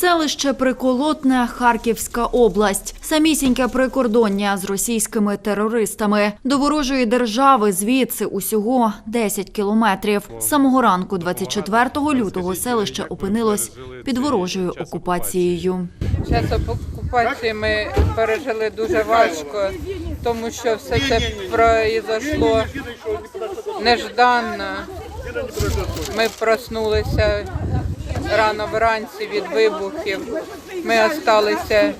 Селище Приколотне, Харківська область. Самісіньке прикордоння з російськими терористами. До ворожої держави звідси усього 10 кілометрів. Самого ранку, 24 лютого, селище опинилось під ворожою окупацією. Час окупації ми пережили дуже важко, тому що все це произошло нежданно. Ми проснулися рано вранці від вибухів. Ми залишилися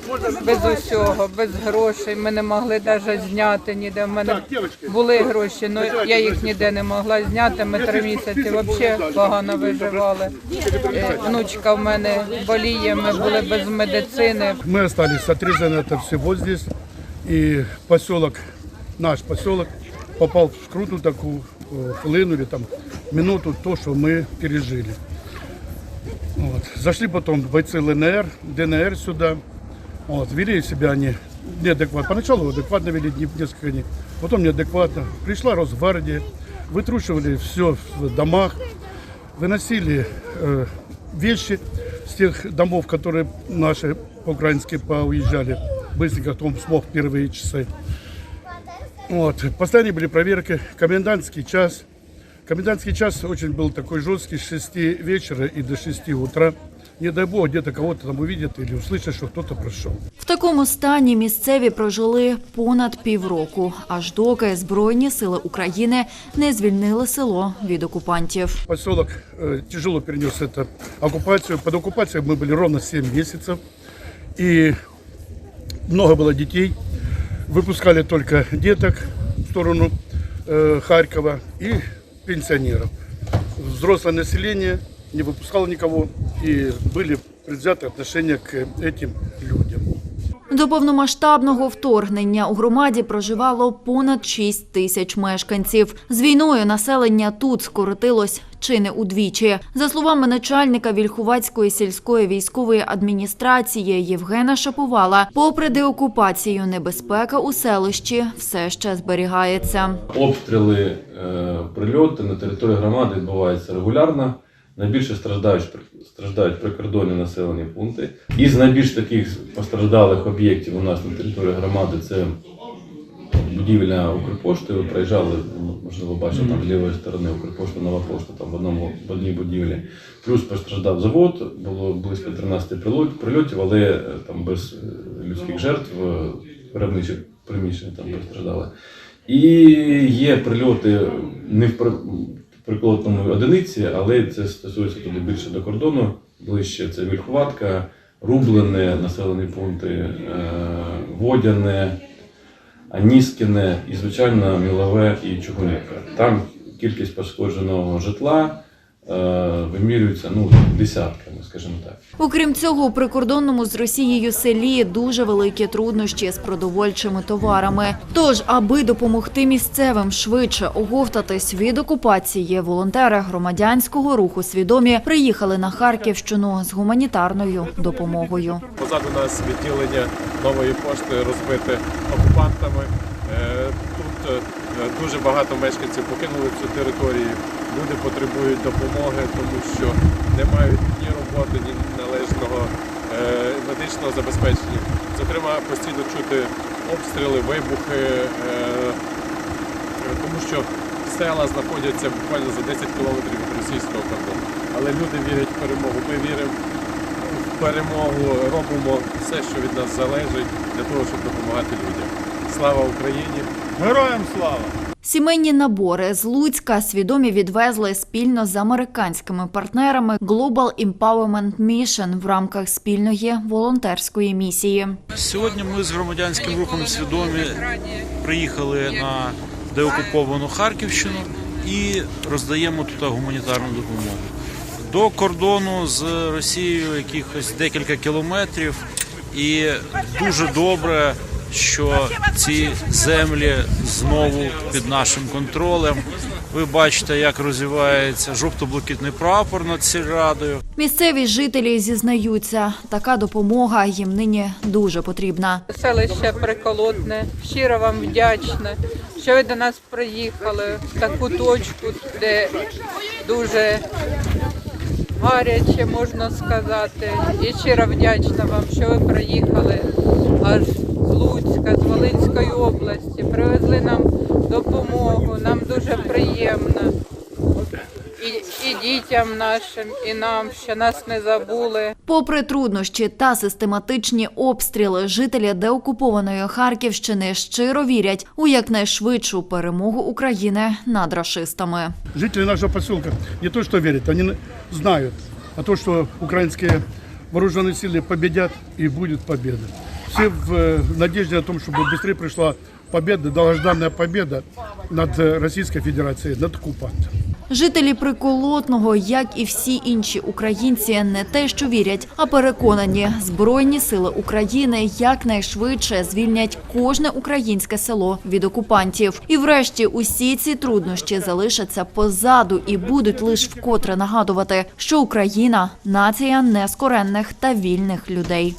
без усього, без грошей. Ми не могли навіть зняти ніде. У мене були гроші, але я їх ніде не могла зняти. Ми три місяці взагалі погано виживали. Е, Внучка в мене боліє, ми були без медицини. Мы остались отрезаны от всего здесь. И поселок, наш поселок, попал в скруту такую, э, хвилину или там минуту, то, что мы пережили. Вот. Зашли потом бойцы ЛНР, ДНР сюда. Вот. Вели себя они неадекватно. Поначалу адекватно вели не- несколько дней, потом неадекватно. Пришла Росгвардия, вытрушивали все в домах, выносили э, вещи с тех домов, которые наши по-украински поуезжали. Быстренько, кто смог первые часы. Вот. Постоянно были проверки. Комендантский час. Комендантский час очень был такой жесткий с 6 вечера и до 6 утра. Не дай бог, где-то кого-то там увидят или услышат, что кто-то прошел. В такому стані місцеві прожили понад півроку, аж доки Збройні сили України не звільнили село від окупантів. Поселок э, тяжело перенес эту оккупацию. Под оккупацией мы были ровно 7 месяцев. И много было детей. Выпускали только деток в сторону э, Харькова и пенсионеров. Взрослое население не выпускало никого. И были предвзяты отношения к этим людям. до повномасштабного вторгнення у громаді проживало понад 6 тисяч мешканців. З війною населення тут скоротилось чи не удвічі. За словами начальника Вільхувацької сільської військової адміністрації Євгена Шаповала, попри деокупацію, небезпека у селищі все ще зберігається. Обстріли, е, прильоти на території громади відбуваються регулярно. Найбільше страждають, страждають прикордонні населені пункти. Із найбільш таких постраждалих об'єктів у нас на території громади це будівля Укрпошти. Ви проїжджали, можливо, бачили там з лівої сторони Укрпошта, нова пошта там в одному в одній будівлі. Плюс постраждав завод, було близько 13 прильот- прильотів, але е, там без е, людських жертв е, виробничих приміщень там постраждали. І є прильоти не в приколотному одиниці, але це стосується туди більше до кордону, ближче це Вільхватка, Рублене, населені пункти, е, Водяне, Аніскіне і, звичайно, Мілове і Чугунівка. Там кількість пошкодженого житла е, вимірюється ну, десятками, скажімо так. Окрім цього, у прикордонному з Росією селі дуже великі труднощі з продовольчими товарами. Тож, аби допомогти місцевим швидше оговтатись від окупації, волонтери громадянського руху свідомі приїхали на Харківщину з гуманітарною допомогою. Позаду нас відділення нової пошти розбите окупантами. Е, дуже багато мешканців покинули цю територію. Люди потребують допомоги, тому що не мають ні роботи, ні належного е, медичного забезпечення. Зокрема, постійно чути обстріли, вибухи, е, тому що села знаходяться буквально за 10 кілометрів від російського кордону. Але люди вірять в перемогу. Ми віримо в перемогу, робимо все, що від нас залежить, для того, щоб допомагати людям. Слава Україні! Героям слава! Сімейні набори з Луцька свідомі відвезли спільно з американськими партнерами Global Empowerment Mission в рамках спільної волонтерської місії. Сьогодні ми з громадянським рухом свідомі приїхали на деокуповану Харківщину і роздаємо тут гуманітарну допомогу. До кордону з Росією якихось декілька кілометрів, і дуже добре, що ці землі знову під нашим контролем. Ви бачите, як розвивається жовто-блакитний прапор над сільрадою. Місцеві жителі зізнаються, така допомога їм нині дуже потрібна. Селище Приколотне. Щиро вам вдячна, що ви до нас приїхали в таку точку, де дуже гаряче, можна сказати. І щиро вдячна вам, що ви приїхали аж Луцька, з Волинської області. Привезли нам допомогу. Нам дуже приємно. І, і дітям нашим, і нам, що нас не забули. Попри труднощі та систематичні обстріли, жителі деокупованої Харківщини щиро вірять у якнайшвидшу перемогу України над рашистами. Жители нашего поселка не то что верят, они на- знают, а то, что украинские вооруженные силы победят и будет победа Все в э, надежде о том, чтобы быстрее пришла победа, долгожданная победа над э, Российской Федерацией, над оккупантом. Жителі Приколотного, як і всі інші українці, не те, що вірять, а переконані, збройні сили України якнайшвидше звільнять кожне українське село від окупантів. І врешті усі ці труднощі залишаться позаду і будуть лише вкотре нагадувати, що Україна нація нескоренних та вільних людей.